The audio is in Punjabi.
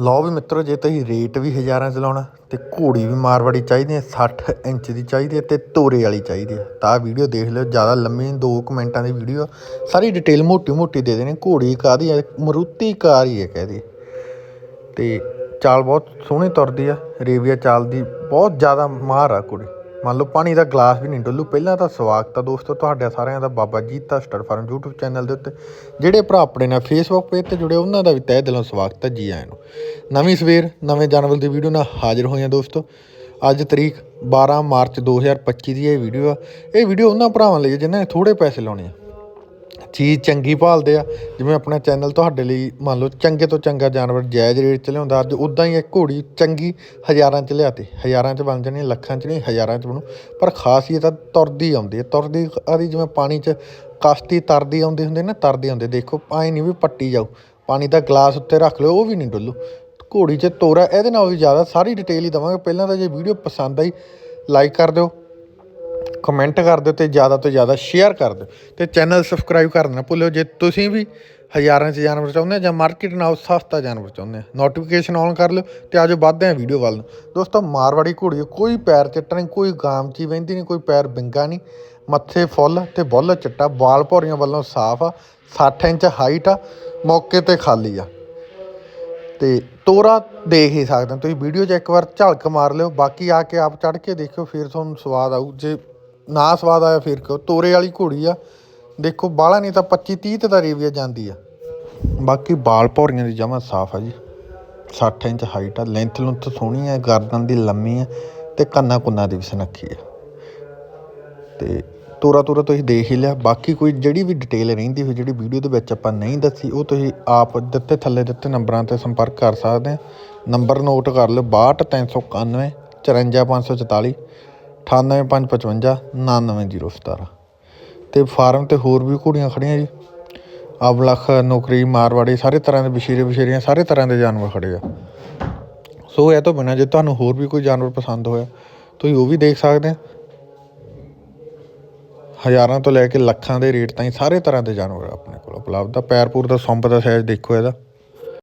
ਲਓ ਵੀ ਮਿੱਤਰੋ, ਜੇ ਤੁਸੀਂ ਰੇਟ ਵੀ ਹਜ਼ਾਰਾਂ ਚ ਲਾਉਣਾ ਤੇ ਘੋੜੀ ਵੀ ਮਾਰਵਾੜੀ ਚਾਹੀਦੀ ਹੈ 60 ਇੰਚ ਦੀ ਚਾਹੀਦੀ ਹੈ ਤੇ ਤੋਰੇ ਵਾਲੀ ਚਾਹੀਦੀ ਹੈ, ਤਾਂ ਵੀਡੀਓ ਦੇਖ ਲਿਓ। ਜ਼ਿਆਦਾ ਲੰਮੀ ਨਹੀਂ, ਦੋ ਕੁ ਮਿੰਟਾਂ ਦੀ ਵੀਡੀਓ। ਸਾਰੀ ਡਿਟੇਲ ਮੋਟੀ ਮੋਟੀ ਦੇ ਦੇਣੀ, ਘੋੜੀ ਕਾਦੀ ਹੈ, ਮਰੂਤੀ ਕਾਰ ਹੀ ਹੈ ਕਹਦੀ ਤੇ ਚਾਲ ਬਹੁਤ ਸੋਹਣੀ ਤੁਰਦੀ ਆ, ਰੇਵੀਆ ਚਾਲ ਦੀ ਬਹੁਤ ਜ਼ਿਆਦਾ ਮਾਰ ਆ ਕੁੜੀ ਮੰਨ ਲਓ ਪਾਣੀ ਦਾ ਗਲਾਸ ਵੀ ਨਹੀਂ ਡੁੱਲੂ। ਪਹਿਲਾਂ ਤਾਂ ਸਵਾਗਤ ਆ ਦੋਸਤੋ ਤੁਹਾਡਾ ਸਾਰਿਆਂ ਦਾ Baba Jita stud farm YouTube channel ਦੇ ਉੱਤੇ। ਜਿਹੜੇ ਭਰਾ ਆਪਣੇ ਨਾਲ Facebook ਪੇਜ ਤੇ ਜੁੜੇ, ਉਹਨਾਂ ਦਾ ਵੀ ਤਹਿ ਦਿਲੋਂ ਸਵਾਗਤ ਹੈ ਜੀ ਆਇਆਂ ਨੂੰ। ਨਵੀਂ ਸਵੇਰ, ਨਵੇਂ ਜਾਨਵਰ ਦੀ ਵੀਡੀਓ ਨਾਲ ਹਾਜ਼ਰ ਹੋਏ ਹਾਂ ਦੋਸਤੋ। ਅੱਜ ਤਰੀਕ 12 ਮਾਰਚ 2025 ਦੀ ਇਹ ਵੀਡੀਓ ਆ। ਇਹ ਵੀਡੀਓ ਉਹਨਾਂ ਭਰਾਵਾਂ ਲਈ ਜਿਨ੍ਹਾਂ ਨੇ ਥੋੜੇ ਪੈਸੇ ਲਾਉਣੇ ਆ। ਚੀਜ਼ ਚੰਗੀ ਭਾਲਦੇ ਆ। ਜਿਵੇਂ ਆਪਣਾ ਚੈਨਲ ਤੁਹਾਡੇ ਲਈ ਮੰਨ ਲਓ ਚੰਗੇ ਤੋਂ ਚੰਗਾ ਜਾਨਵਰ ਜਾਇਜ਼ ਰੇਟ 'ਚ ਲਿਆਉਂਦਾ, ਅੱਜ ਉਦਾਂ ਹੀ ਇੱਕ ਘੋੜੀ ਚੰਗੀ ਹਜ਼ਾਰਾਂ 'ਚ ਲਿਆਤੀ। ਹਜ਼ਾਰਾਂ 'ਚ ਬਣ ਜਾਣੀ, ਲੱਖਾਂ 'ਚ ਨਹੀਂ, ਹਜ਼ਾਰਾਂ 'ਚ ਬਣੂ। ਪਰ ਖਾਸੀਅਤ ਆ, ਤੁਰਦੀ ਆਉਂਦੀ ਹੈ ਤੁਰਦੀ ਆਦੀ ਜਿਵੇਂ ਪਾਣੀ 'ਚ ਕਾਸ਼ਤੀ ਤਰਦੀ ਆਉਂਦੀ ਹੁੰਦੀ ਨਾ, ਤਰਦੀ ਆਉਂਦੇ ਦੇਖੋ, ਐਂ ਨਹੀਂ ਵੀ ਪੱਟੀ ਜਾਊ ਪਾਣੀ ਦਾ ਗਲਾਸ ਉੱਤੇ ਰੱਖ ਲਿਓ, ਉਹ ਵੀ ਨਹੀਂ ਡੁੱਲੂ। ਘੋੜੀ 'ਚ ਤੋਰਾ, ਇਹਦੇ ਨਾਲ ਵੀ ਜ਼ਿਆਦਾ ਸਾਰੀ ਡਿਟੇਲ ਹੀ ਦਵਾਂਗੇ। ਪਹਿਲਾਂ ਤਾਂ ਜੇ ਵੀਡੀਓ ਪਸੰਦ ਆਈ ਲਾਈਕ ਕਰ ਦਿਓ। ਕਮੈਂਟ ਕਰ ਦਿਓ ਤੇ ਜ਼ਿਆਦਾ ਤੋਂ ਜ਼ਿਆਦਾ ਸ਼ੇਅਰ ਕਰ ਦਿਓ ਤੇ ਚੈਨਲ ਸਬਸਕ੍ਰਾਈਬ ਕਰਨਾ ਨਾ ਭੁੱਲਿਓ। ਜੇ ਤੁਸੀਂ ਵੀ ਹਜ਼ਾਰਾਂ 'ਚ ਜਾਨਵਰ ਚਾਹੁੰਦੇ ਆ ਜਾਂ ਮਾਰਕੀਟ ਨਾਲੋਂ ਸਸਤਾ ਜਾਨਵਰ ਚਾਹੁੰਦੇ ਆ ਨੋਟੀਫਿਕੇਸ਼ਨ ਔਨ ਕਰ ਲਿਓ ਤੇ ਆਜੋ ਵੱਧਦੇ ਆ ਵੀਡੀਓ ਵੱਲ ਨੂੰ। ਦੋਸਤੋ, ਮਾਰਵਾੜੀ ਘੋੜੀ ਕੋਈ ਪੈਰ ਚਿੱਟਾ ਨਹੀਂ, ਕੋਈ ਗਾਮਚੀ ਵਹਿੰਦੀ ਨਹੀਂ, ਕੋਈ ਪੈਰ ਬਿੰਗਾ ਨਹੀਂ, ਮੱਥੇ ਫੁੱਲ ਤੇ ਬੁੱਲ ਚਿੱਟਾ, ਵਾਲ ਭੌਰੀਆਂ ਵੱਲੋਂ ਸਾਫ਼ ਆ 60 ਇੰਚ ਹਾਈਟ ਆ, ਮੌਕੇ ਤੇ ਖਾਲੀ ਆ। ਤੇ ਤੋਰਾ ਦੇਖ ਹੀ ਸਕਦੇ ਹੋ, ਤੁਸੀਂ ਵੀਡੀਓ 'ਚ ਇੱਕ ਵਾਰ ਝਲਕ ਮਾਰ ਲਿਓ, ਬਾਕੀ ਆ ਕੇ ਆਪ ਚੜ ਕੇ ਦੇਖਿਓ, ਫਿਰ ਤੁਹਾਨੂੰ ਸਵਾਦ ਆਊ। ਜੇ ਨਾ ਸਵਾਦ ਆਇਆ ਫਿਰ ਕਿਉਂ ਤੋਰੇ ਵਾਲੀ ਘੋੜੀ ਆ। ਦੇਖੋ ਬਾਹਲਾ ਨਹੀਂ ਤਾਂ 25 30 ਤੇ ਦਾ ਰੇਵੀਆ ਜਾਂਦੀ ਆ। ਬਾਕੀ ਬਾਲ ਭੌਰੀਆਂ ਦੀ ਜਮਾ ਸਾਫ਼ ਆ ਜੀ। 60 ਇੰਚ ਹਾਈਟ ਆ ਲੈਂਥ ਲੁੰਥ ਸੋਹਣੀ ਆ, ਗਰਦਨ ਦੀ ਲੰਮੀ ਆ ਤੇ ਕੰਨਾ ਕੁੰਨਾ ਦੀ ਵੀ ਸੁਨੱਖੀ ਆ। ਤੇ ਤੋਰਾ ਤੋਰਾ ਤੁਸੀਂ ਦੇਖ ਹੀ ਲਿਆ। ਬਾਕੀ ਕੋਈ ਜਿਹੜੀ ਵੀ ਡਿਟੇਲ ਰਹਿੰਦੀ ਹੋਈ, ਜਿਹੜੀ ਵੀਡੀਓ ਦੇ ਵਿੱਚ ਆਪਾਂ ਨਹੀਂ ਦੱਸੀ, ਉਹ ਤੁਸੀਂ ਆਪ ਦਿੱਤੇ, ਥੱਲੇ ਦਿੱਤੇ ਨੰਬਰਾਂ ਤੇ ਸੰਪਰਕ ਕਰ ਸਕਦੇ ਆ। ਨੰਬਰ ਨੋਟ ਕਰ ਲਿਓ 62391 54544 98555 99017 ਅਤੇ ਫਾਰਮ ਤੇ ਹੋਰ ਵੀ ਘੋੜੀਆਂ ਖੜ੍ਹੀਆਂ ਜੀ। ਅਬਲਖ ਨੌਕਰੀ, ਮਾਰਵਾੜੀ, ਸਾਰੇ ਤਰ੍ਹਾਂ ਦੇ ਬਸ਼ੀਰੇ ਬਸ਼ੀਰੀਆਂ, ਸਾਰੇ ਤਰ੍ਹਾਂ ਦੇ ਜਾਨਵਰ ਖੜ੍ਹੇ ਆ। ਸੋ ਇਹ ਤੋਂ ਬਿਨਾਂ ਜੇ ਤੁਹਾਨੂੰ ਹੋਰ ਵੀ ਕੋਈ ਜਾਨਵਰ ਪਸੰਦ ਹੋਇਆ, ਤੁਸੀਂ ਉਹ ਵੀ ਦੇਖ ਸਕਦੇ ਆ। ਹਜ਼ਾਰਾਂ ਤੋਂ ਲੈ ਕੇ ਲੱਖਾਂ ਦੇ ਰੇਟ ਤਾਈਂ ਸਾਰੇ ਤਰ੍ਹਾਂ ਦੇ ਜਾਨਵਰ ਆਪਣੇ ਕੋਲ ਉਪਲਬਧ ਆ। ਪੈਰਪੁਰ ਦਾ ਸੰਪ ਦਾ ਸਾਈਜ਼ ਦੇਖੋ ਇਹਦਾ।